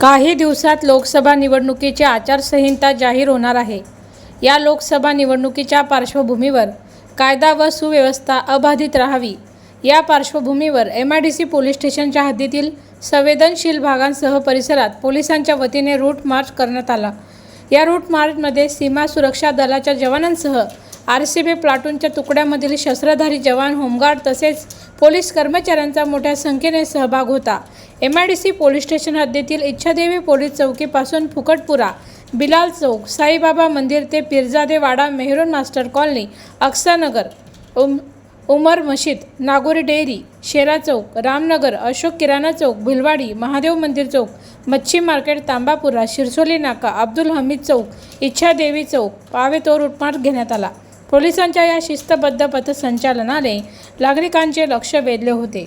काही दिवसात लोकसभा निवडणुकीची आचारसंहिता जाहीर होणार आहे. या लोकसभा निवडणुकीच्या पार्श्वभूमीवर कायदा व सुव्यवस्था अबाधित राहावी. या पार्श्वभूमीवर M I D C police स्टेशनच्या हद्दीतील संवेदनशील भागांसह परिसरात पोलिसांच्या वतीने रूट मार्च करण्यात आला. या रूट मार्चमध्ये सीमा सुरक्षा दलाच्या जवानांसह आर सी बी प्लाटूनच्या तुकड्यामधील शस्त्रधारी जवान होमगार्ड तसेच पोलीस कर्मचाऱ्यांचा मोठ्या संख्येने सहभाग होता. M I D C police station हद्दीतील इच्छादेवी पोलीस चौकीपासून फुकटपुरा बिलाल चौक साईबाबा मंदिर ते पिरजादे वाडा मेहरून मास्टर कॉलनी अक्सानगर उम उमर मशीद नागोरी डेअरी शेरा चौक रामनगर अशोक किराणा चौक भिलवाडी महादेव मंदिर चौक मच्छी मार्केट तांबापुरा शिरसोली नाका अब्दुल हमीद चौक इच्छादेवी चौक पावेतोर उटमार घेण्यात आला. पोलिसांच्या या शिस्तबद्ध पथसंचालनाने नागरिकांचे लक्ष वेधले होते.